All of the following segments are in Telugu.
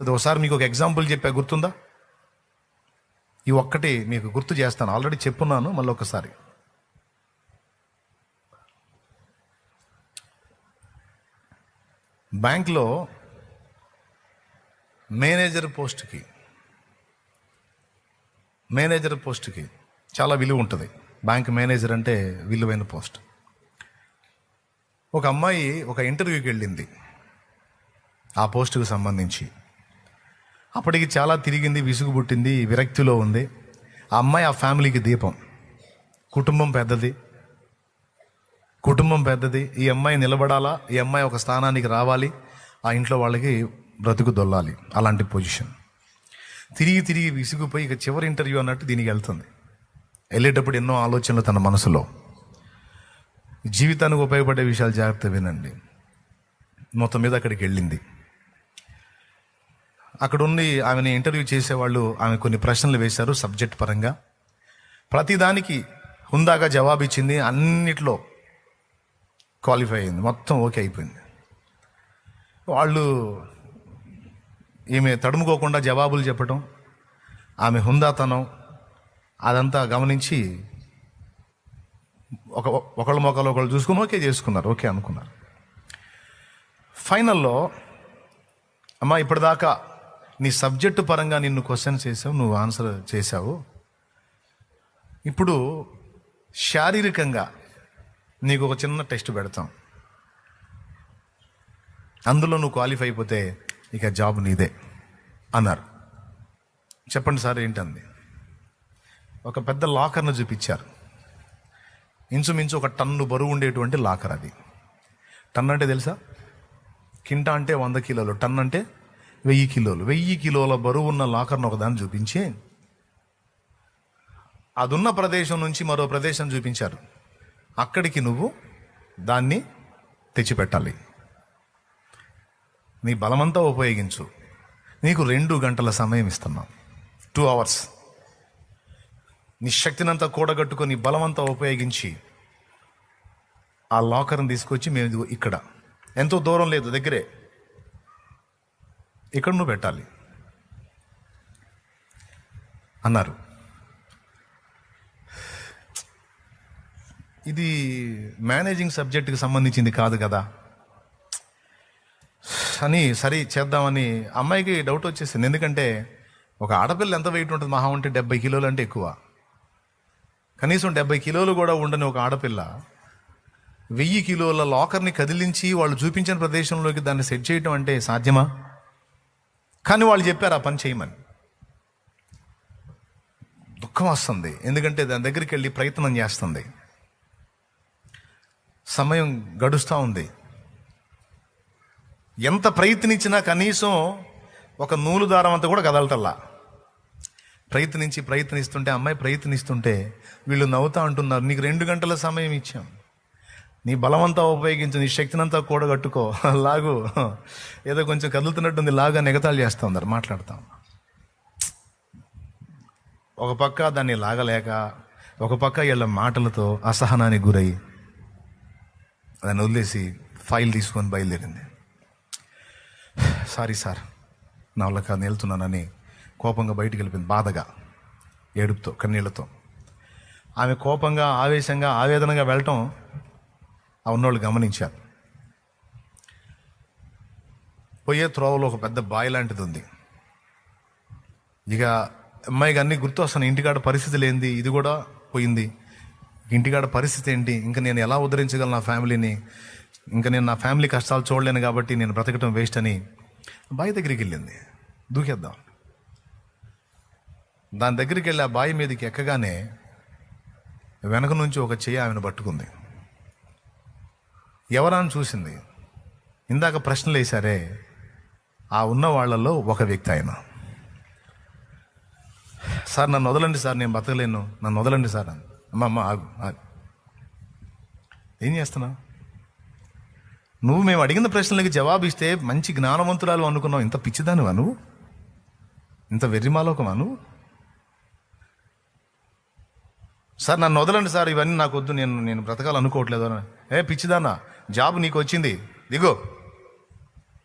అది ఒకసారి మీకు ఒక ఎగ్జాంపుల్ చెప్పా గుర్తుందా? ఈ ఒక్కటి మీకు గుర్తు చేస్తాను. ఆల్రెడీ చెప్పున్నాను మళ్ళీ ఒకసారి. బ్యాంక్లో మేనేజర్ పోస్ట్కి మేనేజర్ పోస్ట్కి చాలా విలువ ఉంటుంది. బ్యాంక్ మేనేజర్ అంటే విలువైన పోస్ట్. ఒక అమ్మాయి ఒక ఇంటర్వ్యూకి వెళ్ళింది. ఆ పోస్టుకు సంబంధించి. అప్పటికి చాలా తిరిగింది విసుగు పుట్టింది విరక్తిలో ఉంది. ఆ అమ్మాయి ఆ ఫ్యామిలీకి దీపం. కుటుంబం పెద్దది. కుటుంబం పెద్దది. ఈ అమ్మాయి నిలబడాలా? ఈ అమ్మాయి ఒక స్థానానికి రావాలి. ఆ ఇంట్లో వాళ్ళకి బ్రతుకు దొల్లాలి. అలాంటి పొజిషన్. తిరిగి తిరిగి విసిగిపోయి ఇక చివరి ఇంటర్వ్యూ అన్నట్టు దీనికి వెళ్తుంది. వెళ్ళేటప్పుడు ఎన్నో ఆలోచనలు తన మనసులో. జీవితానికి ఉపయోగపడే విషయాలు జాగ్రత్త వినండి. మొత్తం మీద అక్కడికి వెళ్ళింది. అక్కడ ఉండి ఆమెని ఇంటర్వ్యూ చేసేవాళ్ళు ఆమె కొన్ని ప్రశ్నలు వేశారు సబ్జెక్ట్ పరంగా. ప్రతిదానికి హుందాగా జవాబు ఇచ్చింది అన్నిట్లో క్వాలిఫై అయింది. మొత్తం ఓకే అయిపోయింది. వాళ్ళు ఈమె తడుముకోకుండా జవాబులు చెప్పటం ఆమె హుందాతనం అదంతా గమనించి ఒక ఒకళ్ళ మొక్కలు ఒకళ్ళు చూసుకుని ఓకే చేసుకున్నారు ఓకే అనుకున్నారు. ఫైనల్లో అమ్మా ఇప్పటిదాకా నీ సబ్జెక్టు పరంగా నిన్ను క్వశ్చన్ చేసావు నువ్వు ఆన్సర్ చేసావు ఇప్పుడు శారీరకంగా నీకు ఒక చిన్న టెస్ట్ పెడతాం. అందులో నువ్వు క్వాలిఫై అయిపోతే ఇక జాబ్ నీదే అన్నారు. చెప్పండి సార్ ఏంటంది? ఒక పెద్ద లాకర్ను చూపించారు. ఇంచుమించు ఒక టన్ను బరువు ఉండేటువంటి లాకర్ అది. టన్ అంటే తెలుసా? కింట అంటే వంద కిలోలు టన్ అంటే వెయ్యి కిలోలు. వెయ్యి కిలోల బరువు ఉన్న లాకర్ను ఒకదాన్ని చూపించి. అదున్న ప్రదేశం నుంచి మరో ప్రదేశం చూపించారు. అక్కడికి నువ్వు దాన్ని తెచ్చిపెట్టాలి. నీ బలమంతా ఉపయోగించు. నీకు రెండు గంటల సమయం ఇస్తున్నాం. Two hours. నీ శక్తినంతా కూడగట్టుకొని బలమంతా ఉపయోగించి ఆ లాకర్ని తీసుకొచ్చి మేము ఇక్కడ. ఎంతో దూరం లేదు దగ్గరే. ఇక్కడ నువ్వు పెట్టాలి. అన్నారు. ఇది మేనేజింగ్ సబ్జెక్టుకి సంబంధించింది కాదు కదా. అని సరే చేద్దామని అమ్మాయికి డౌట్ వచ్చేసింది. ఎందుకంటే ఒక ఆడపిల్ల ఎంత వెయిట్ ఉంటుంది? మహా అంటే డెబ్బై కిలోలు అంటే ఎక్కువ. కనీసం డెబ్బై కిలోలు కూడా ఉండని ఒక ఆడపిల్ల వెయ్యి కిలోల లాకర్ని కదిలించి వాళ్ళు చూపించిన ప్రదేశంలోకి దాన్ని సెట్ చేయటం అంటే సాధ్యమా? కానీ వాళ్ళు చెప్పారు ఆ పని చేయమని. దుఃఖం వస్తుంది. ఎందుకంటే దాని దగ్గరికి వెళ్ళి ప్రయత్నం చేస్తుంది. సమయం గడుస్తూ ఉంది. ఎంత ప్రయత్నించినా కనీసం ఒక నూలు దారం అంతా కూడా కదలటల్లా. ప్రయత్నించి ప్రయత్నిస్తుంటే అమ్మాయి ప్రయత్నిస్తుంటే వీళ్ళు నవ్వుతా అంటున్నారు నీకు రెండు గంటల సమయం ఇచ్చాం. నీ బలమంతా ఉపయోగించు నీ శక్తినంతా కూడగట్టుకో. లాగు. ఏదో కొంచెం కదులుతున్నట్టుంది లాగా నిగతాలు చేస్తూ ఉన్నారు. మాట్లాడతాం. ఒక పక్క దాన్ని లాగలేక ఒక పక్క వీళ్ళ మాటలతో అసహనానికి గురై దాన్ని వదిలేసి ఫైల్ తీసుకొని బయలుదేరింది. సారీ సార్ నా వల్ల కాదు వెళ్తున్నానని కోపంగా బయటికి వెళ్ళిపోయింది. బాధగా ఏడుపుతో కన్నీళ్ళతో. ఆమె కోపంగా ఆవేశంగా ఆవేదనగా వెళ్ళటం ఆ ఉన్నోళ్ళు గమనించారు. పోయే త్రోవలో ఒక పెద్ద బావి లాంటిది ఉంది. ఇక అమ్మాయికి అన్ని గుర్తు వస్తాను ఇంటికాడ పరిస్థితి ఏంది ఇది కూడా పోయింది. ఇంటికాడ పరిస్థితి ఏంటి? ఇంకా నేను ఎలా ఉద్ధరించగలను నా ఫ్యామిలీని? ఇంకా నేను నా ఫ్యామిలీ కష్టాలు చూడలేను కాబట్టి నేను బ్రతకటం వేస్ట్ అని బావి దగ్గరికి వెళ్ళింది. దూకేద్దాం. దాని దగ్గరికి వెళ్ళి ఆ బావి మీదకి ఎక్కగానే వెనక నుంచి ఒక చెయ్యి ఆమెను పట్టుకుంది. ఎవరా చూసింది? ఇందాక ప్రశ్నలు వేశారే ఆ ఉన్న వాళ్ళలో ఒక వ్యక్తి ఆయన. సార్ నన్ను వదలండి సార్ నేను బతకలేను. నన్ను వదలండి సార్ అని. అమ్మ ఆగు ఆగు. ఏం చేస్తున్నావు నువ్వు మేము అడిగిన ప్రశ్నలకి జవాబు ఇస్తే మంచి జ్ఞానవంతురాలు అనుకున్నావు. ఇంత పిచ్చిదానివా నువ్వు? ఇంత వెర్రిమాలోకమా నువ్వు? సార్ నన్ను వదలండి సార్ ఇవన్నీ నాకు వద్దు నేను నేను బ్రతకాలనుకోవట్లేదు అని. ఏ పిచ్చిదానా? జాబ్ నీకు వచ్చింది. దిగు.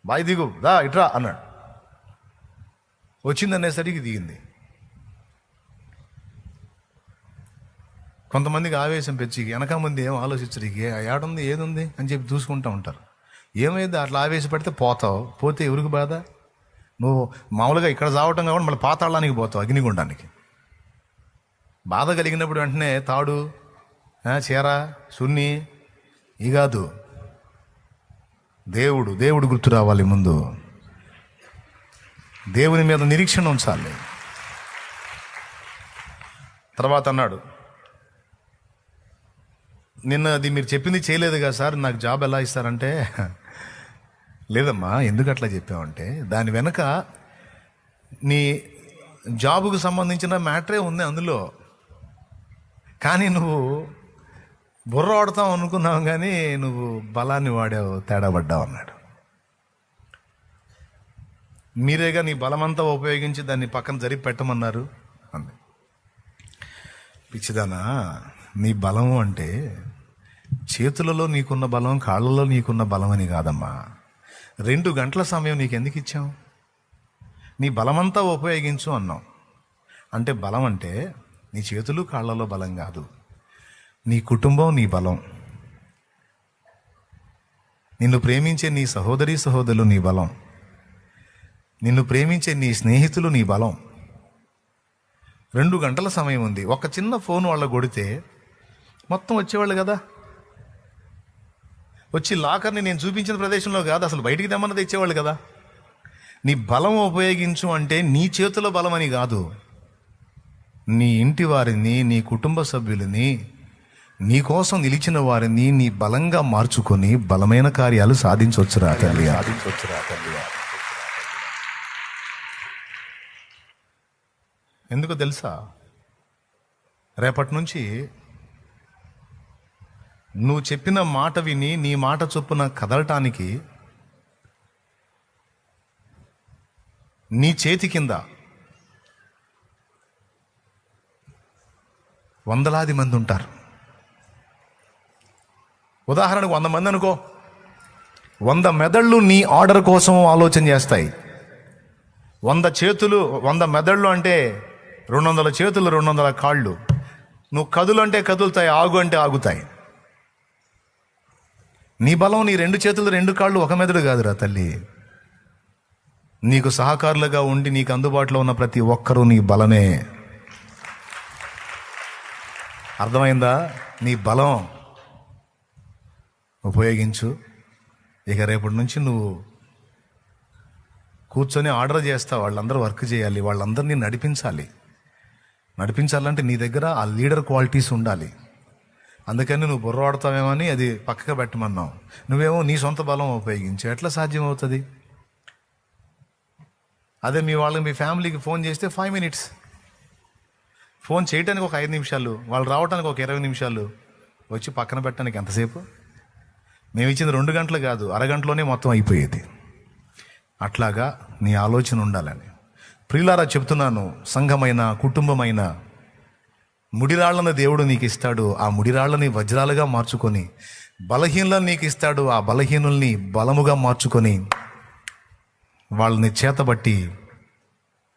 బాయ్ దిగు. దా ఇట్రా అన్నాడు. వచ్చిందనేసరికి దిగింది. కొంతమందికి ఆవేశం పెంచి వెనక ముందు ఏం ఆలోచించడానికి ఏడుంది ఏదుంది అని చెప్పి చూసుకుంటూ ఉంటారు. ఏమైంది అట్లా ఆవేశపడితే పోతావు పోతే ఎవరికి బాధ? నువ్వు మామూలుగా ఇక్కడ చావటం కాబట్టి మళ్ళీ పాతాళానికి పోతావు అగ్నిగుండానికి. బాధ కలిగినప్పుడు వెంటనే తాడు చీర సున్ని ఈ కాదు దేవుడు దేవుడు గుర్తు రావాలి ముందు. దేవుని మీద నిరీక్షణ ఉంచాలి. తర్వాత అన్నాడు నిన్న అది మీరు చెప్పింది చేయలేదు కదా సార్ నాకు జాబ్ ఎలా ఇస్తారంటే లేదమ్మా ఎందుకు అట్లా చెప్పావంటే దాని వెనక నీ జాబుకు సంబంధించిన మ్యాటరే ఉంది అందులో. కానీ నువ్వు బుర్ర వాడతాం అనుకున్నావు కానీ నువ్వు బలాన్ని వాడావు తేడా పడ్డావు అన్నాడు. మీరేగా నీ బలమంతా ఉపయోగించి దాన్ని పక్కన జరిపి పెట్టమన్నారు? అంది. పిచ్చిదానా నీ బలము అంటే చేతులలో నీకున్న బలం కాళ్ళలో నీకున్న బలం అని కాదమ్మా. రెండు గంటల సమయం నీకు ఎందుకు ఇచ్చాం నీ బలమంతా ఉపయోగించు అన్నాం అంటే బలం అంటే నీ చేతులు కాళ్ళలో బలం కాదు. నీ కుటుంబం నీ బలం. నిన్ను ప్రేమించే నీ సహోదరి సహోదరులు నీ బలం. నిన్ను ప్రేమించే నీ స్నేహితులు నీ బలం. రెండు గంటల సమయం ఉంది. ఒక చిన్న ఫోన్ వాళ్ళ కొడితే మొత్తం వచ్చేవాళ్ళు కదా. వచ్చి లాకర్ని నేను చూపించిన ప్రదేశంలో కాదు అసలు బయటికి తెమ్మన్నది తెచ్చేవాళ్ళు కదా. నీ బలం ఉపయోగించు అంటే నీ చేతిలో బలం అని కాదు. నీ ఇంటి వారిని నీ కుటుంబ సభ్యులని నీ కోసం నిలిచిన వారిని నీ బలంగా మార్చుకొని బలమైన కార్యాలు సాధించవచ్చురా తల్లి సాధించవచ్చురా తల్లి ఎందుకు తెలుసా? రేపటి నుంచి నువ్వు చెప్పిన మాట విని నీ మాట చొప్పున కదలటానికి నీ చేతి కింద వందలాది మంది ఉంటారు. ఉదాహరణకు వంద మంది అనుకో. వంద మెదళ్ళు నీ ఆర్డర్ కోసం ఆలోచన చేస్తాయి. వంద చేతులు వంద మెదళ్ళు అంటే రెండు వందల చేతులు రెండు వందల కాళ్ళు. నువ్వు కదులు అంటే కదులుతాయి ఆగు అంటే ఆగుతాయి. నీ బలం నీ రెండు చేతులు రెండు కాళ్ళు ఒక మెదడు కాదురా తల్లి. నీకు సహకారులుగా ఉండి నీకు అందుబాటులో ఉన్న ప్రతి ఒక్కరూ నీ బలమే. అర్థమైందా? నీ బలం. ఉపయోగించు. ఇక రేపటి నుంచి నువ్వు కూర్చొని ఆర్డర్ చేస్తావు. వాళ్ళందరూ వర్క్ చేయాలి. వాళ్ళందరినీ నడిపించాలి. నడిపించాలంటే నీ దగ్గర ఆ లీడర్ క్వాలిటీస్ ఉండాలి. అందుకని నువ్వు బుర్ర అని అది పక్కగా పెట్టమన్నావు. నువ్వేమో నీ సొంత బలం ఉపయోగించి. ఎట్లా సాధ్యం అవుతుంది అదే మీ వాళ్ళకి మీ ఫ్యామిలీకి ఫోన్ చేస్తే ఫైవ్ మినిట్స్. ఫోన్ చేయడానికి ఒక ఐదు నిమిషాలు వాళ్ళు రావడానికి ఒక ఇరవై నిమిషాలు వచ్చి పక్కన పెట్టడానికి ఎంతసేపు? మేము ఇచ్చింది రెండు గంటలు కాదు అరగంటలోనే మొత్తం అయిపోయేది. అట్లాగా నీ ఆలోచన ఉండాలని. ప్రియులారా చెప్తున్నాను సంఘమైన కుటుంబమైన ముడిరాళ్ళను దేవుడు నీకు ఇస్తాడు ఆ ముడిరాళ్ళని వజ్రాలుగా మార్చుకొని బలహీనులను నీకు ఇస్తాడు ఆ బలహీనుల్ని బలముగా మార్చుకొని వాళ్ళని చేతబట్టి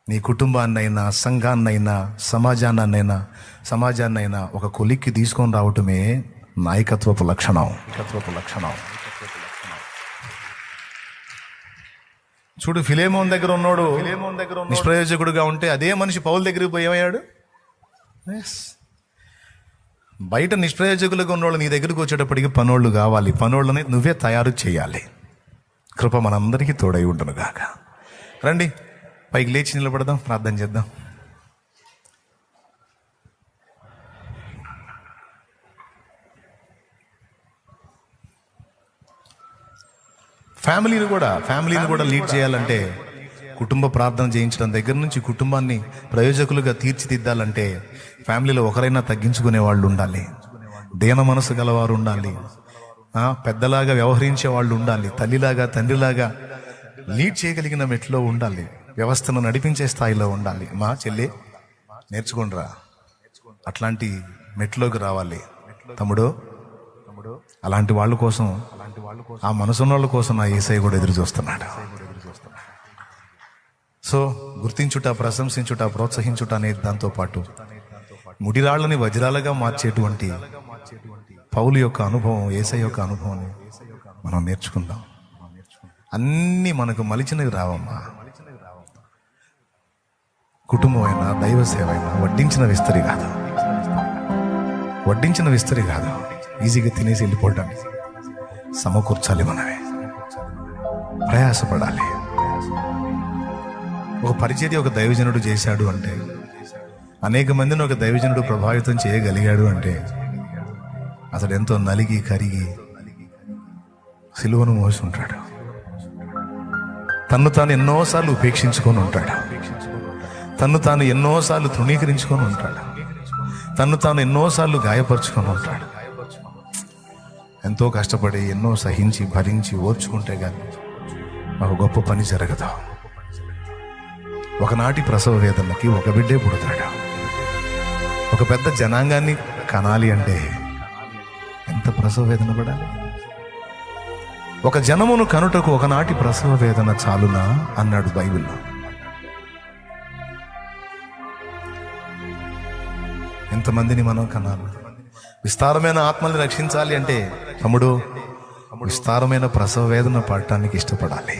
నీ కుటుంబాన్నైనా సంఘాన్నైనా సమాజాన్నైనా సమాజాన్నైనా ఒక కొలిక్కి తీసుకొని రావటమే నాయకత్వపు లక్షణం. నాయకత్వపు లక్షణం. చూడు ఫిలేమోన్ దగ్గర ఉన్నాడు ఫిలేమోన్ దగ్గర నిష్ప్రయోజకుడుగా ఉంటే అదే మనిషి పౌల దగ్గరికి పోయి ఏమయ్యాడు. బయట నిష్ప్రయోజకులుగా ఉన్నోళ్ళు నీ దగ్గరికి వచ్చేటప్పటికి పనోళ్ళు కావాలి. పనోళ్ళని నువ్వే తయారు చేయాలి. కృప మనందరికీ తోడై ఉంటును గాక రండి పైకి లేచి నిలబడదాం ప్రార్థన చేద్దాం. ఫ్యామిలీని కూడా ఫ్యామిలీని కూడా లీడ్ చేయాలంటే కుటుంబ ప్రార్థన చేయించడం దగ్గర నుంచి కుటుంబాన్ని ప్రయోజకులుగా తీర్చిదిద్దాలంటే ఫ్యామిలీలో ఒకరైనా తగ్గించుకునే వాళ్ళు ఉండాలి. దేన మనసు గలవారు ఉండాలి. పెద్దలాగా వ్యవహరించే వాళ్ళు ఉండాలి. తల్లిలాగా తండ్రిలాగా లీడ్ చేయగలిగిన మెట్లో ఉండాలి. వ్యవస్థను నడిపించే స్థాయిలో ఉండాలి. మా చెల్లి నేర్చుకోండిరా. అట్లాంటి మెట్లోకి రావాలి. తమ్ముడు తమ్ముడు అలాంటి వాళ్ళ కోసం ఆ మనసున్న వాళ్ళ కోసం. నా ఏసై కూడా ఎదురు చూస్తున్నాడు. సో గుర్తించుట ప్రశంసించుట ప్రోత్సహించుట అనే దాంతో పాటు ముడిరాళ్ళని వజ్రాలుగా మార్చేటువంటి పౌలు యొక్క అనుభవం ఏసై యొక్క అనుభవం మనం నేర్చుకుందాం. అన్నీ మనకు మలిచినవి రావమ్మా. కుటుంబం అయినా దైవ సేవ అయినా వడ్డించిన విస్తరి కాదు. వడ్డించిన విస్తరి కాదు. ఈజీగా తినేసి వెళ్ళిపోవడానికి సమకూర్చాలి మనమే. ప్రయాసపడాలి. ఒక పరిచర్య ఒక దైవజనుడు చేశాడు అంటే అనేక మందిని ఒక దైవజనుడు ప్రభావితం చేయగలిగాడు అంటే అతడు ఎంతో నలిగి కరిగి సిలువను మోసి ఉంటాడు. తన్ను తాను ఎన్నోసార్లు ఉపేక్షించుకొని ఉంటాడు. తన్ను తాను ఎన్నోసార్లు తృణీకరించుకొని ఉంటాడు. తన్ను తాను ఎన్నోసార్లు గాయపరుచుకొని ఉంటాడు. ఎంతో కష్టపడి ఎన్నో సహించి భరించి ఓర్చుకుంటే కానీ ఒక గొప్ప పని జరగదు. ఒకనాటి ప్రసవ వేదనకి ఒక బిడ్డే పుడతాడు. ఒక పెద్ద జనాంగాన్ని కనాలి అంటే ఎంత ప్రసవ వేదన పడాలి? ఒక జనమును కనుటకు ఒకనాటి ప్రసవ వేదన చాలునా? అన్నాడు బైబిల్లో. ఎంతమందిని మనం కనాలి? విస్తారమైన ఆత్మల్ని రక్షించాలి అంటే తమ్ముడు విస్తారమైన ప్రసవ వేదన పడటానికి ఇష్టపడాలి.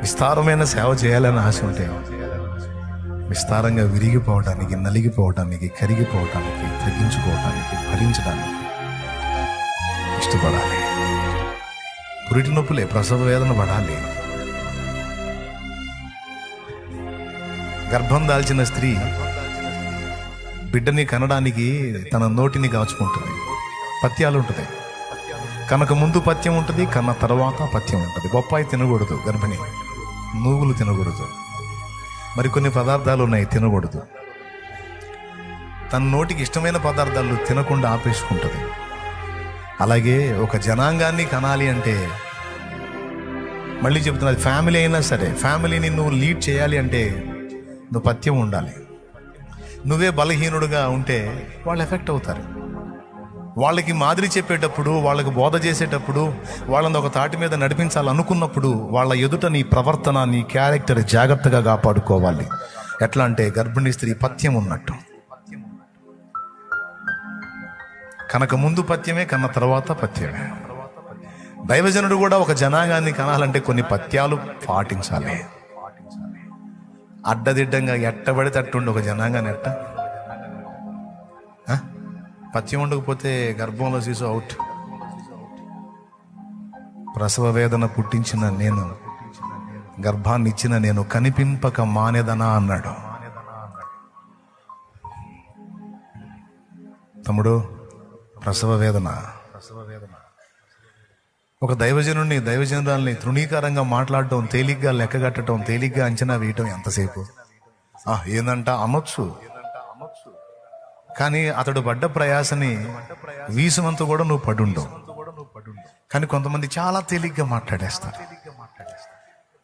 విస్తారమైన సేవ చేయాలని ఆశ ఉంటే విస్తారంగా విరిగిపోవటానికి నలిగిపోవటానికి కరిగిపోవటానికి తగ్గించుకోవటానికి భరించడానికి ఇష్టపడాలి. పురిటి నొప్పులే ప్రసవ వేదన పడాలి. గర్భం దాల్చిన స్త్రీ బిడ్డని కనడానికి తన నోటిని కాచుకుంటుంది. పత్యాలు ఉంటుంది. కనక ముందు పత్యం ఉంటుంది కన్న తర్వాత పత్యం ఉంటుంది. బొప్పాయి తినకూడదు గర్భిణి. నూగులు తినకూడదు. మరికొన్ని పదార్థాలు ఉన్నాయి తినకూడదు. తన నోటికి ఇష్టమైన పదార్థాలు తినకుండా ఆపేసుకుంటుంది. అలాగే ఒక జనాంగాన్ని కనాలి అంటే మళ్ళీ చెప్తున్నది ఫ్యామిలీ అయినా సరే ఫ్యామిలీని నువ్వు లీడ్ చేయాలి అంటే నువ్వు పత్యం ఉండాలి. నువ్వే బలహీనుడుగా ఉంటే వాళ్ళు ఎఫెక్ట్ అవుతారు. వాళ్ళకి మాదిరి చెప్పేటప్పుడు వాళ్ళకి బోధ చేసేటప్పుడు వాళ్ళని ఒక తాటి మీద నడిపించాలనుకున్నప్పుడు వాళ్ళ ఎదుట నీ ప్రవర్తన నీ క్యారెక్టర్ జాగ్రత్తగా కాపాడుకోవాలి. ఎట్లా అంటే గర్భిణీ స్త్రీ పథ్యం ఉన్నట్టు. కనక ముందు పథ్యమే కన్న తర్వాత పథ్యమే. దైవజనుడు కూడా ఒక జనాంగాన్ని కనాలంటే కొన్ని పథ్యాలు పాటించాలి. అడ్డదిడ్డంగా ఎట్టబడితే అట్టుండి ఒక జనాంగాన్ని ఎట్ట? పచ్చి ఉండకపోతే గర్భంలో శిశు అవుట్. ప్రసవ వేదన పుట్టించిన నేను గర్భాన్ని ఇచ్చిన నేను కనిపింపక మానేదనా అన్నాడు. తమ్ముడు ప్రసవ వేదన ఒక దైవజనుడిని దైవజనురాల్ని తృణీకరంగా మాట్లాడటం తేలిగ్గా లెక్కగట్టడం తేలిగ్గా అంచనా వేయటం ఎంతసేపు? ఆ, ఏందంట అనొచ్చు కానీ అతడు పడ్డ ప్రయాసని వీసమంతా కూడా నువ్వు పడుండవు. కానీ కొంతమంది చాలా తేలిగ్గా మాట్లాడేస్తారు.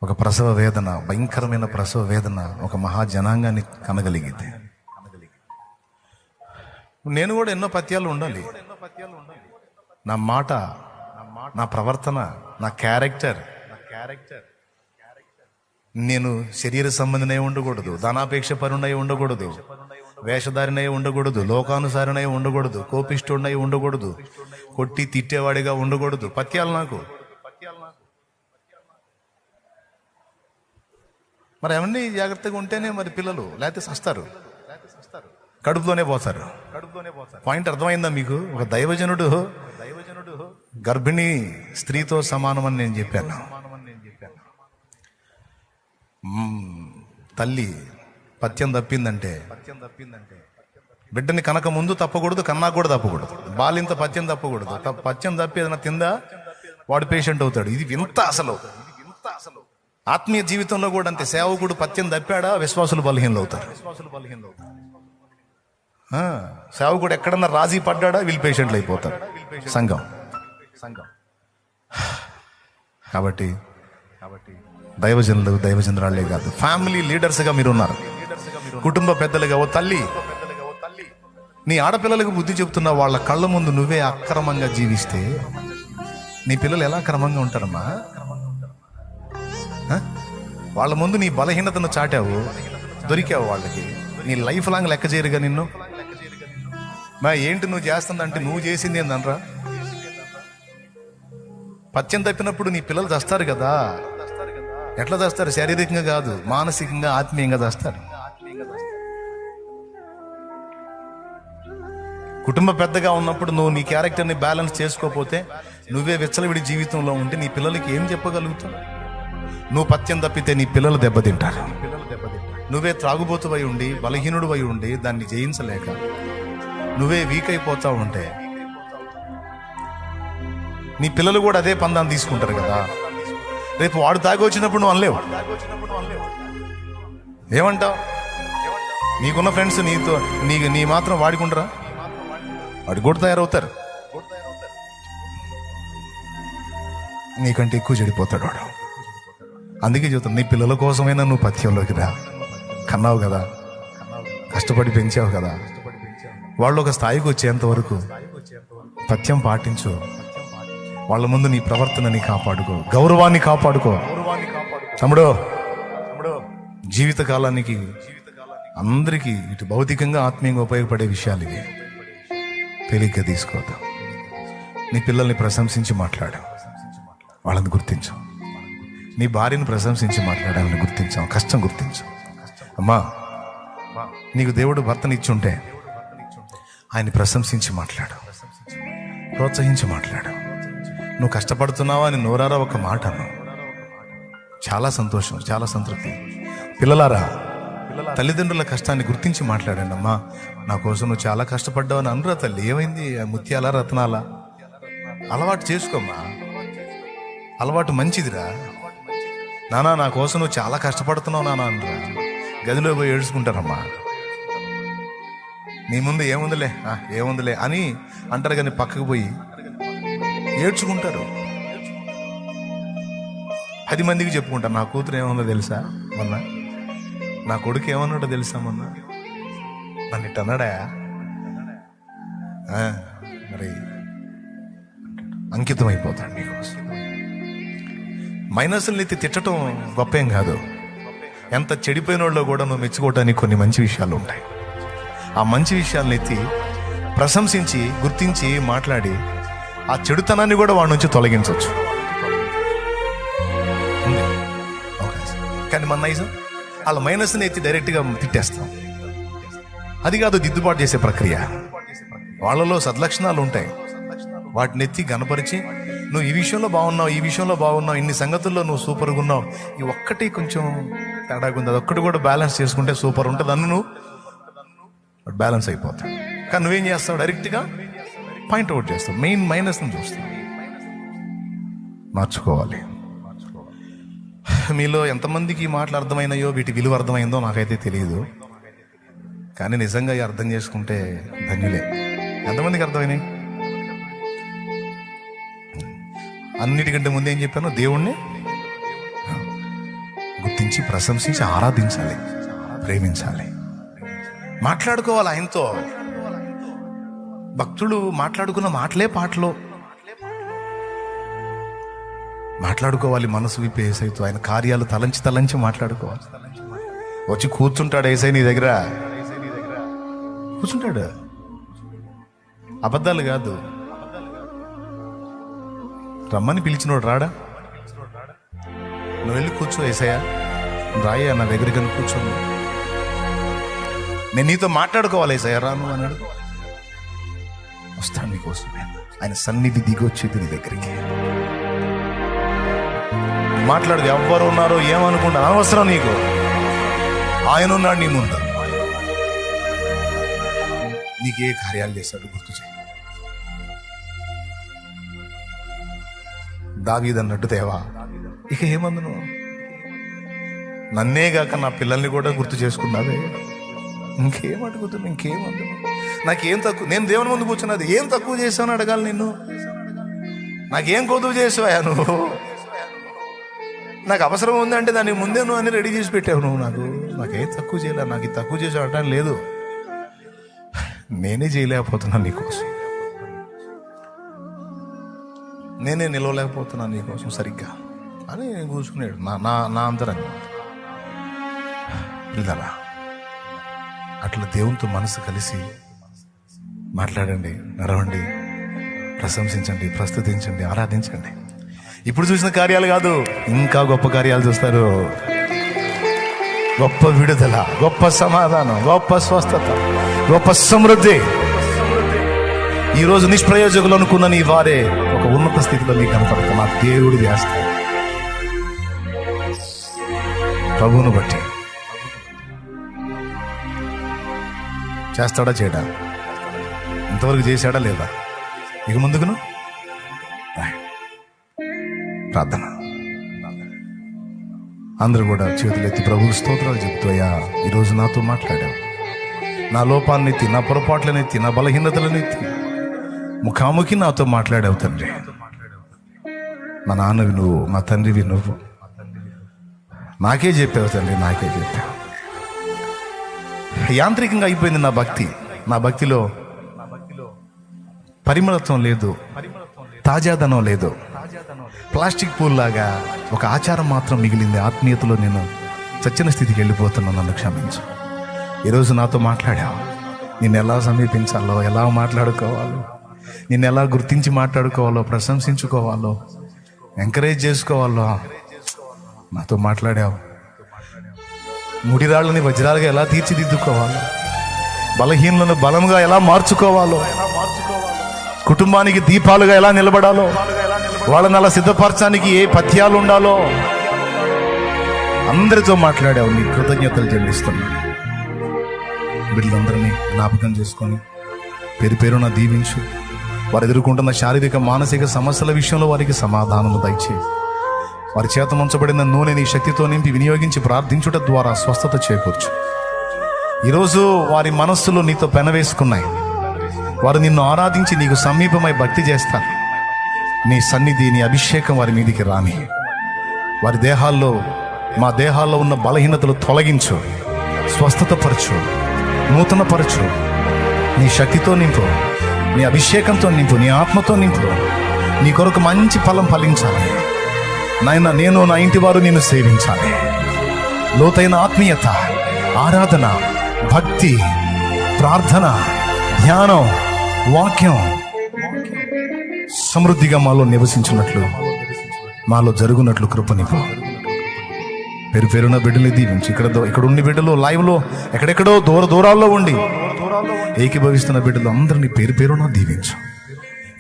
ఒక ప్రసవ వేదన భయంకరమైన ప్రసవ వేదన ఒక మహా జనాంగాన్ని కనగలిగితే. నేను కూడా ఎన్నో పత్యాలు ఉండాలి. నా మాట నా ప్రవర్తన నా క్యారెక్టర్. నా క్యారెక్టర్ నేను శరీర సంబంధనై ఉండకూడదు ధనాపేక్ష పరుణై ఉండకూడదు వేషధారినై ఉండకూడదు లోకానుసారినై ఉండకూడదు కోపిష్ఠుడినై ఉండకూడదు కొట్టి తిట్టేవాడిగా ఉండకూడదు. పత్యాలు నాకు. మరి అవన్నీ జాగ్రత్తగా ఉంటేనే మరి పిల్లలు లేకపోతే సస్తారు. కడుపులోనే పోతారు. కడుపులోనే పోతారు. పాయింట్ అర్థమైందా మీకు? ఒక దైవజనుడు దైవజనుడు గర్భిణీ స్త్రీతో సమానమని నేను చెప్పాను. తల్లి పత్యం తప్పిందంటే పత్యం తప్పిందంటే బిడ్డని కనక ముందు తప్పకూడదు కన్నా కూడా తప్పకూడదు. బాలింత పత్యం తప్పకూడదు. పత్యం తప్పి ఏదైనా తిందా? వాడు పేషెంట్ అవుతాడు. ఇది వింత అసలు. ఆత్మీయ జీవితంలో కూడా అంతే. సేవకుడు పత్యం తప్పాడా? విశ్వాసులు బలహీనలు అవుతారు. ఆ, సేవకుడు ఎక్కడన్నా రాజీ పడ్డాడా? వీళ్ళు పేషెంట్లు అయిపోతారు. సంఘం. సంఘం. కాబట్టి కాబట్టి దైవజనులు దైవజనురాలే కాదు ఫ్యామిలీ లీడర్స్గా మీరు ఉన్నారు కుటుంబ పెద్దలుగా ఓ తల్లి నీ ఆడపిల్లలకు బుద్ధి చెప్తున్న వాళ్ళ కళ్ళ ముందు నువ్వే అక్రమంగా జీవిస్తే నీ పిల్లలు ఎలా క్రమంగా ఉంటారమ్మా? వాళ్ళ ముందు నీ బలహీనతను చాటావు దొరికావు వాళ్ళకి. నీ లైఫ్ లాంగ్ లెక్క చేయరుగా నిన్ను. మా ఏంటి నువ్వు చేస్తుందంటే నువ్వు చేసింది ఏందనరా? పత్యం తప్పినప్పుడు నీ పిల్లలు చస్తారు కదా. ఎట్లా చేస్తారు శారీరకంగా కాదు మానసికంగా ఆత్మీయంగా చేస్తారు కుటుంబ పెద్దగా ఉన్నప్పుడు నువ్వు నీ క్యారెక్టర్ని బ్యాలెన్స్ చేసుకోకపోతే నువ్వే విచ్చలవిడి జీవితంలో ఉంటే నీ పిల్లలకి ఏం చెప్పగలుగుతావు? నువ్వు పత్యం తప్పితే నీ పిల్లలు దెబ్బతింటారు నువ్వే త్రాగుబోతువై ఉండి బలహీనుడు ఉండి దాన్ని జయించలేక నువ్వే వీక్ అయిపోతా ఉంటే నీ పిల్లలు కూడా అదే పందాన్ని తీసుకుంటారు కదా. రేపు వాడు తాగి వచ్చినప్పుడు నువ్వు అనలేవు. ఏమంటావు? నీకున్న ఫ్రెండ్స్ నీతో నీ నీ మాత్రం వాడుకుంటారా? వాడు కూడా తయారవుతారు. నీకంటే ఎక్కువ చెడిపోతాడు వాడు. అందుకే చెబుతాను నీ పిల్లల కోసమైనా నువ్వు పథ్యంలోకి రా. కన్నావు కదా. కష్టపడి పెంచావు కదా. వాళ్ళు ఒక స్థాయికి వచ్చేంత వరకు పథ్యం పాటించు. వాళ్ళ ముందు నీ ప్రవర్తనని కాపాడుకో. గౌరవాన్ని కాపాడుకో. తమ్ముడు జీవిత కాలానికి అందరికీ ఇటు భౌతికంగా ఆత్మీయంగా ఉపయోగపడే విషయాలు ఇవి. తేలిగ్గా తీసుకోవద్దు. నీ పిల్లల్ని ప్రశంసించి మాట్లాడు. వాళ్ళని గుర్తించాం. నీ భార్యను ప్రశంసించి మాట్లాడాలని గుర్తించాం. కష్టం గుర్తించు. అమ్మా నీకు దేవుడు భర్తని ఇచ్చుంటే ఆయన ప్రశంసించి మాట్లాడు. ప్రోత్సహించి మాట్లాడు. నువ్వు కష్టపడుతున్నావా అని నోరారా ఒక మాట చాలా సంతోషం చాలా సంతృప్తి. పిల్లలారా తల్లిదండ్రుల కష్టాన్ని గుర్తించి మాట్లాడండి అమ్మా. నా కోసం నువ్వు చాలా కష్టపడ్డావు అని అనురా తల్లి. ఏమైంది? ముత్యాల రత్నాల? అలవాటు చేసుకోమ్మా. అలవాటు మంచిదిరా. నానా నా కోసం నువ్వు చాలా కష్టపడుతున్నావు నానా అనరా గదిలో పోయి ఏడుచుకుంటారమ్మా. నీ ముందు ఏముందిలే? ఏముందిలే అని అంటారు కానీ పక్కకు పోయి ఏడ్చుకుంటారు పది మందికి చెప్పుకుంటారు నా కూతురు ఏమన్నా తెలుసా మొన్న? నా కొడుకు ఏమన్నాడో తెలుసా మొన్న? నన్ను ఇట్ అన్నాడా? మరి అంకితం అయిపోతాడు నీకోసం. మైనస్ని ఎత్తి తిట్టడం గొప్పేం కాదు. ఎంత చెడిపోయిన వాళ్ళలో కూడా నువ్వు మెచ్చుకోవడానికి కొన్ని మంచి విషయాలు ఉంటాయి. ఆ మంచి విషయాలను ఎత్తి ప్రశంసించి గుర్తించి మాట్లాడి ఆ చెడుతనాన్ని కూడా వాడి నుంచి తొలగించవచ్చు. కానీ మన నైజం? వాళ్ళ మైనస్ని ఎత్తి డైరెక్ట్గా తిట్టేస్తాం. అది కాదు దిద్దుబాటు చేసే ప్రక్రియ. వాళ్ళలో సద్లక్షణాలు ఉంటాయి. వాటిని ఎత్తి గనపరిచి నువ్వు ఈ విషయంలో బాగున్నావు ఈ విషయంలో బాగున్నావు ఇన్ని సంగతుల్లో నువ్వు సూపర్గా ఉన్నావు. ఈ ఒక్కటి కొంచెం తేడాగా ఉంది. ఒక్కటి కూడా బ్యాలెన్స్ చేసుకుంటే సూపర్ ఉంటుంది అన్ను నువ్వు. బ్యాలెన్స్ అయిపోతావు. కానీ నువ్వేం చేస్తావు? డైరెక్ట్గా పాయింట్ అవుట్ చేస్తావు మెయిన్ మైనస్ని చూస్తాం. మార్చుకోవాలి. మీలో ఎంతమందికి మాటలు అర్థమైనాయో వీటి విలువ అర్థమైందో నాకైతే తెలియదు కానీ నిజంగా అర్థం చేసుకుంటే ధన్యులే. ఎంతమందికి అర్థమైనాయి? అన్నిటికంటే ముందు ఏం చెప్పాను? దేవుణ్ణి గుర్తించి ప్రశంసించి ఆరాధించాలి. ప్రేమించాలి. మాట్లాడుకోవాలి ఆయనతో. భక్తులు మాట్లాడుకున్న మాటలే పాటలు. మాట్లాడుకోవాలి మనసు విప్పి ఏసైతో. ఆయన కార్యాలు తలంచి తలంచి మాట్లాడుకోవాలి. వచ్చి కూర్చుంటాడు ఏసై నీ దగ్గర. కూర్చుంటాడు. అబద్ధాలు కాదు. రమ్మని పిలిచినోడు రాడా? నువ్వు వెళ్ళి కూర్చో ఏసయ్యా. రాయ్యా నా దగ్గరికి అని కూర్చోను నేను నీతో మాట్లాడుకోవాలి ఏసయ్యా. రాను అన్నాడు వస్తాడు నీకోసం ఆయన సన్నిధి దిగొచ్చేది నీ దగ్గరికి. మాట్లాడదు ఎవ్వరు ఉన్నారో ఏమనుకుంటా అనవసరం నీకు. ఆయన ఉన్నాడు నీ ముందు. నీకే కార్యాలు చేశాడు గుర్తు చేయి. దావీదన్నట్టు దేవా ఇక ఏమందును? నన్నే కాక నా పిల్లల్ని కూడా గుర్తు చేసుకున్నావే ఇంకేం అడుగుతున్నా ఇంకేమందును నాకేం తక్కువ నేను దేవుని ముందు కూర్చున్నది. ఏం తక్కువ చేశాను అడగాలి నిన్ను? నాకేం కొదువు చేసావా నువ్వు? నాకు అవసరం ఉందంటే దాన్ని ముందే నువ్వు అన్ని రెడీ చేసి పెట్టావు నువ్వు నాకు. నాకేం తక్కువ చేయలే నాకు ఇది తక్కువ చేసి అడగడం లేదు. నేనే చేయలేకపోతున్నాను నీకోసం. నేనే నిలవలేకపోతున్నాను నీకోసం సరిగ్గా. అని కూర్చుకున్నాడు నా నా నా అంతరంగం. పిల్లరా అట్లా దేవునితో మనసు కలిసి మాట్లాడండి నడవండి ప్రశంసించండి ప్రస్తుతించండి ఆరాధించండి. ఇప్పుడు చూసిన కార్యాలు కాదు ఇంకా గొప్ప కార్యాలు చూస్తారు. గొప్ప విడుదల గొప్ప సమాధానం గొప్ప స్వస్థత గొప్ప సమృద్ధి. ఈరోజు నిష్ప్రయోజకులు అనుకున్న నీ వారే ఒక ఉన్నత స్థితిలో నీకు కనపడతాం మా దేవుడు చేస్తాడు ప్రభువును బట్టి. చేస్తాడా చేయడా? ఇంతవరకు చేశాడా లేదా? ఇక ముందుకును? ప్రార్థన. అందరూ కూడా చేతులెత్తి ప్రభు స్తోత్రాలు చెప్తాయా ఈరోజు నాతో మాట్లాడావు. నా లోపాన్ని ఎత్తి నా పొరపాట్లను ఎత్తి నా బలహీనతలను ఎత్తి ముఖాముఖి నాతో మాట్లాడావు తండ్రి. మా నాన్నవి నువ్వు మా తండ్రివి నువ్వు. నాకే చెప్పావు తండ్రి నాకే చెప్పావు. యాంత్రికంగా అయిపోయింది నా భక్తి. నా భక్తిలో పరిమళత్వం లేదు. తాజాదనం లేదు. ప్లాస్టిక్ పూల్ లాగా ఒక ఆచారం మాత్రం మిగిలింది. ఆత్మీయతలో నేను చచ్చిన స్థితికి వెళ్ళిపోతున్నాను నన్ను క్షమించు. ఈరోజు నాతో మాట్లాడావు. నిన్ను ఎలా సమీపించాలో ఎలా మాట్లాడుకోవాలో నిన్ను ఎలా గుర్తించి మాట్లాడుకోవాలో ప్రశంసించుకోవాలో ఎంకరేజ్ చేసుకోవాలో నాతో మాట్లాడావు. ముడిరాళ్ళని వజ్రాలుగా ఎలా తీర్చిదిద్దుకోవాలో బలహీనలను బలంగా ఎలా మార్చుకోవాలో కుటుంబానికి దీపాలుగా ఎలా నిలబడాలో వాళ్ళని అలా సిద్ధపరచడానికి ఏ పథ్యాలు ఉండాలో. అందరితో మాట్లాడావు నీ కృతజ్ఞతలు చెల్లిస్తున్నా వీళ్ళందరినీ జ్ఞాపకం చేసుకొని పేరు పేరున దీవించు. వారు ఎదుర్కొంటున్న శారీరక మానసిక సమస్యల విషయంలో వారికి సమాధానము దయచేయి. వారి చేత ఉంచబడిన నూనె నీ శక్తితో నింపి వినియోగించి ప్రార్థించుట ద్వారా స్వస్థత చేకూర్చు. ఈరోజు వారి మనస్సులో నీతో పెనవేసుకున్నాయి. వారు నిన్ను ఆరాధించి నీకు సమీపమై భక్తి చేస్తారు. నీ సన్నిధి నీ అభిషేకం వారి మీదికి రాని. వారి దేహాల్లో మా దేహాల్లో ఉన్న బలహీనతలు తొలగించు స్వస్థతపరచు నూతనపరచు. నీ శక్తితో నింపు నీ అభిషేకంతో నింపు నీ ఆత్మతో నింపు. నీ కొరకు మంచి ఫలం ఫలించాలి. నాయన నేను నా ఇంటి వారు నేను సేవించాలి. లోతైన ఆత్మీయత ఆరాధన భక్తి ప్రార్థన ధ్యానం వాక్యం సమృద్ధిగా మాలో నివసించినట్లు మాలో జరుగునట్లు కృపనివ్వు పేరు పేరున బిడ్డలు దీవించి. ఇక్కడ ఇక్కడ ఉండి బిడ్డలు లైవ్లో ఎక్కడెక్కడో దూర దూరాల్లో ఉండి ఏకీభవిస్తున్న బిడ్డలు అందరినీ పేరు పేరున దీవించు.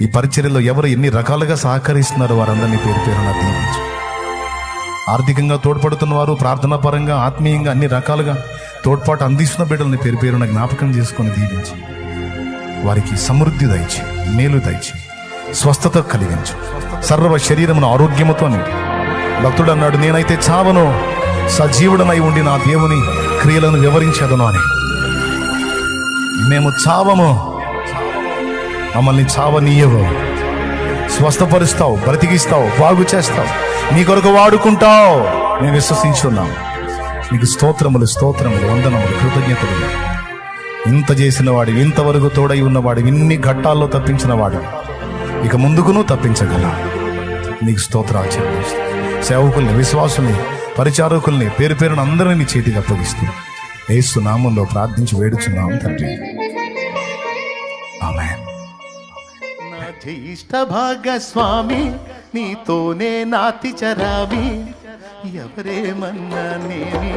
ఈ పరిచర్యలో ఎవరు ఎన్ని రకాలుగా సహకరిస్తున్నారో వారందరినీ పేరు పేరున దీవించు. ఆర్థికంగా తోడ్పడుతున్న వారు ప్రార్థనా పరంగా ఆత్మీయంగా అన్ని రకాలుగా తోడ్పాటు అందిస్తున్న బిడ్డల్ని పేరు పేరున జ్ఞాపకం చేసుకొని దీవించి. వారికి సమృద్ధి దయచి మేలు దయచి స్వస్థత కలిగించు. సర్వ శరీరమును ఆరోగ్యముతో నింపు. భక్తుడు అన్నాడు నేనైతే చావను సజీవుడనై ఉండి నా దేవుని క్రియలను వివరించదను అని. మేము చావము మమ్మల్ని చావనీయవు. స్వస్థపరుస్తావు బ్రతికిస్తావు బాగు చేస్తావు. నీ కొరకు వాడుకుంటావు. మేము విశ్వసించున్నాం. నీకు స్తోత్రములు స్తోత్రములు వందనములు కృతజ్ఞతలు. ఇంత చేసిన వాడు ఇంతవరకు తోడై ఉన్నవాడు ఇన్ని ఘట్టాల్లో తప్పించిన వాడు. ఇక ముందుకును తప్పించగల. నీకు స్తోత్రాలు చెల్లిస్తూ. సేవకుల్ని విశ్వాసుల్ని పరిచారకుల్ని పేరు పేరున అందరినీ నీ చేతికి అప్పగిస్తూ. ఏసు నామంలో ప్రార్థించి వేడుచున్నాం తండ్రి. ఆమె నా భాగస్వామి నీతోనే నాతి చరామి. ఎవరేమన్నానేమి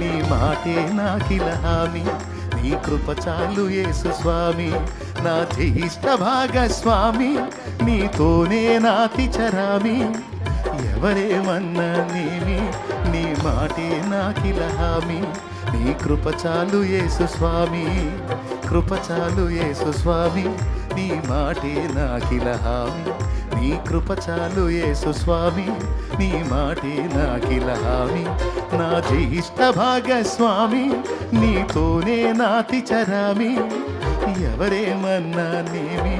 నీ మాటే నాకిలహామి నీ కృప చాలు యేసు స్వామి. నా చేష్ట భాగస్వామి నీతోనే నాతి చరామి. ఎవరేమన్నానేమి నీ మాటే నాకిల నాకిలహామి నీ కృప చాలు యేసు స్వామి. కృప చాలు యేసు స్వామి. నీ మాటే నాకిల నాకిలహామి నీ కృప చాలు యేసు స్వామి. నీ మాటే నాకిలహామి నా జీష్ట భాగస్వామి. నీతోనే నాతి చరామి. ఎవరేమన్నా నేమి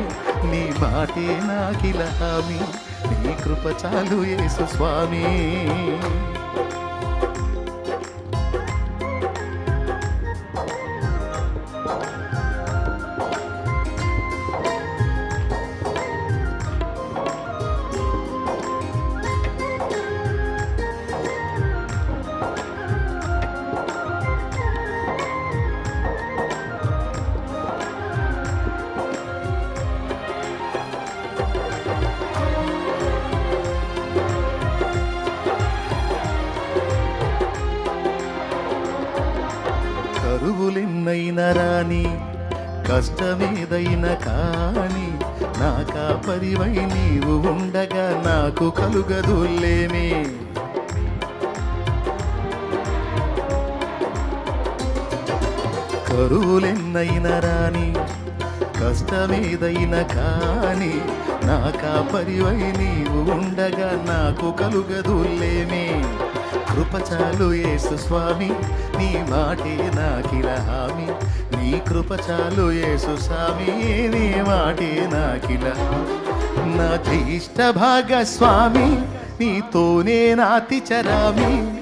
నీ మాటే నాకిలహామి నీ కృప చాలు యేసు స్వామి. రాని కష్టమేదైన కాని నా కాపరివై నీవు ఉండగా నాకు కలుగదులేమే కరువులెన్నైన రాని కష్టమేదైన కాని నా కాపరివై నీవు ఉండగా నాకు కలుగదులేమే కృపచాలు యేసు స్వామి నీ మాటే నాకిల హామీ. నీ కృపచాలు యేసు స్వామి నీ మాటే నాకిల నా ఇష్ట భాగస్వామి నీతోనే నాతి చరామి.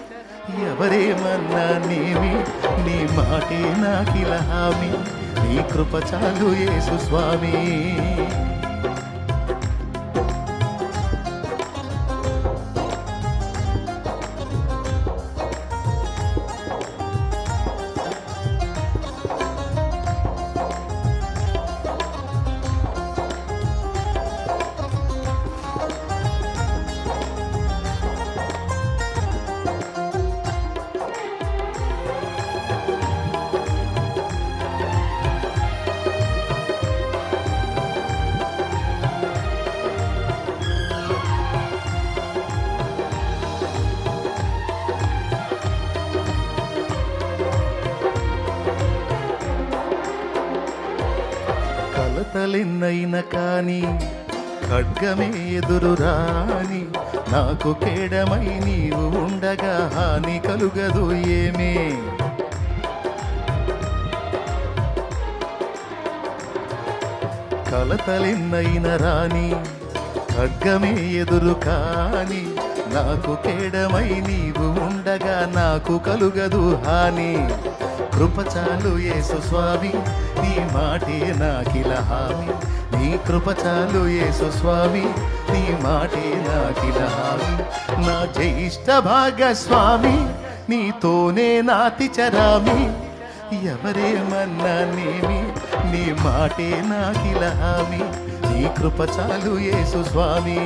ఎవరేమన్నా నేమి నీ మాటే నాకిల హామీ. నీ కృప చాలు యేసు స్వామి. నాకు కేడమై నీవు ఉండగా హాని కలుగదు ఏమే. కలతలెన్నైన రాని ఖడ్గమే ఎదురు కాని నాకు కేడమై నీవు ఉండగా నాకు కలుగదు హాని. కృపచాలు యేసు స్వామి నీ మాటే నాకిల హామీ నీ కృపచాలు యేసు స్వామి నీ మాటే నాకిల నా జ్యేష్ఠ భాగస్వామి నీతోనే నాతి చరామి ఎవరేమన్నా నేమి నీ మాటే నాకిల హామీ నీ కృపచాలు యేసు స్వామి.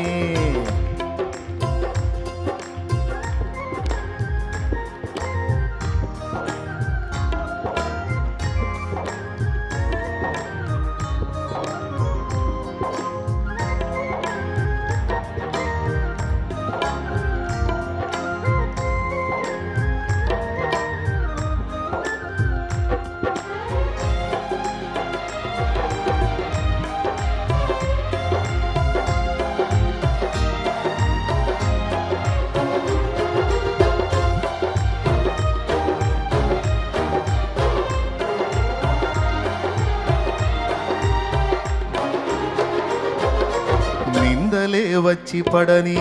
విడిచిపడని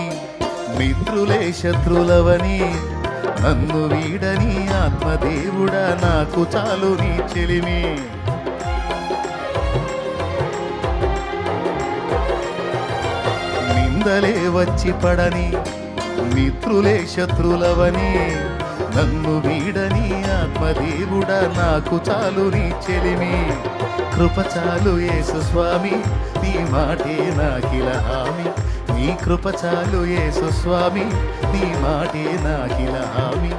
మిత్రులే శత్రులవని నన్ను వీడని ఆత్మదేవుడా నాకు చాలు నీ చెలిమి. నిందలే వచ్చి పడని మిత్రులే శత్రులవని నన్ను వీడని ఆత్మదేవుడా నాకు చాలు నీ చెలిమి. కృప చాలు యేసు స్వామి నీ మాటే నాకిల హామీ. నీ కృప చాలు యేసు స్వామి. నీ మాటే నాకిల హామీ.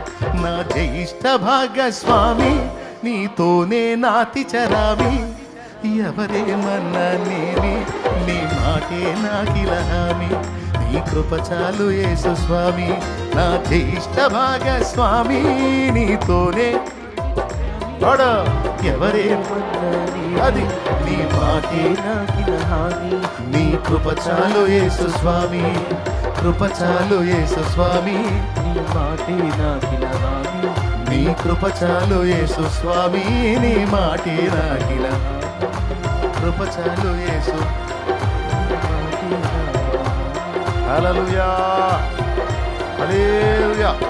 నా జ్యేష్ఠ భాగస్వామి. నీతోనే నాతి చరామి ఎవరేమన్నా నేమి? నీ మాటే నాకిల హామీ. నీ కృప చాలు యేసు స్వామి. నా జ్యేష్ఠ భాగస్వామి. నీతోనే. పాడ ఎవరేమన్నా అది నీ మాటే నాకిన హాని. నీ కృప చాలు యేసు స్వామి. కృప చాలు యేసు స్వామి. నీ మాటే నాకిన హాని. నీ కృప చాలు యేసు స్వామి. నీ మాటే నాకిల కృప చాలు యేసు. హల్లెలూయా. హల్లెలూయా.